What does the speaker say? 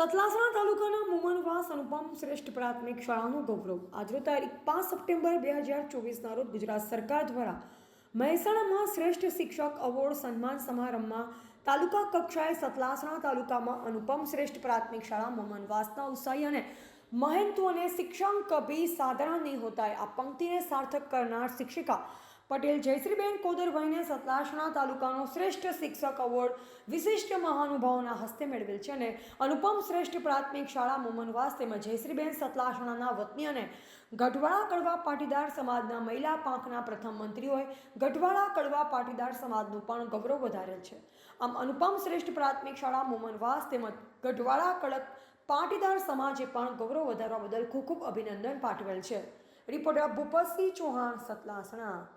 સતલાસણા તાલુકાના મુમનવાસ અનુપમ શ્રેષ્ઠ પ્રાથમિક શાળાનું ગૌરવ. આજનો તારીખ પાંચ સપ્ટેમ્બર બે હજાર ચોવીસના રોજ ગુજરાત સરકાર દ્વારા મહેસાણામાં શ્રેષ્ઠ શિક્ષક એવોર્ડ સન્માન સમારંભમાં તાલુકા કક્ષાએ સતલાસણા તાલુકામાં અનુપમ શ્રેષ્ઠ પ્રાથમિક શાળા, મુમનવાસના ઉત્સાહી અને મહેનતુ અને શિક્ષણ કભી સાધારણ નહીં હોતા આ પંક્તિને સાર્થક કરનાર શિક્ષિકા પટેલ જયશ્રીબેન કોદરભાઈને સતલાસણા તાલુકાનો શ્રેષ્ઠ શિક્ષક એવોર્ડ વિશિષ્ટ મહાનુભાવોના હસ્તે મેળવેલ છે અને અનુપમ શ્રેષ્ઠ પ્રાથમિક શાળા મોમનવાસ તેમજ જયશ્રીબેન સતલાસણાના વતની અને ગઢવાળા કડવા પાટીદાર સમાજના મહિલા પાંખના પ્રથમ મંત્રીઓએ ગઢવાળા કડવા પાટીદાર સમાજનું પણ ગૌરવ વધારેલ છે. આમ અનુપમ શ્રેષ્ઠ પ્રાથમિક શાળા મોમનવાસ તેમજ ગઢવાળા કડક પાટીદાર સમાજે પણ ગૌરવ વધારવા બદલ ખૂબ ખૂબ અભિનંદન પાઠવેલ છે. રિપોર્ટર ભૂપતસિંહ ચૌહાણ, સતલાસણા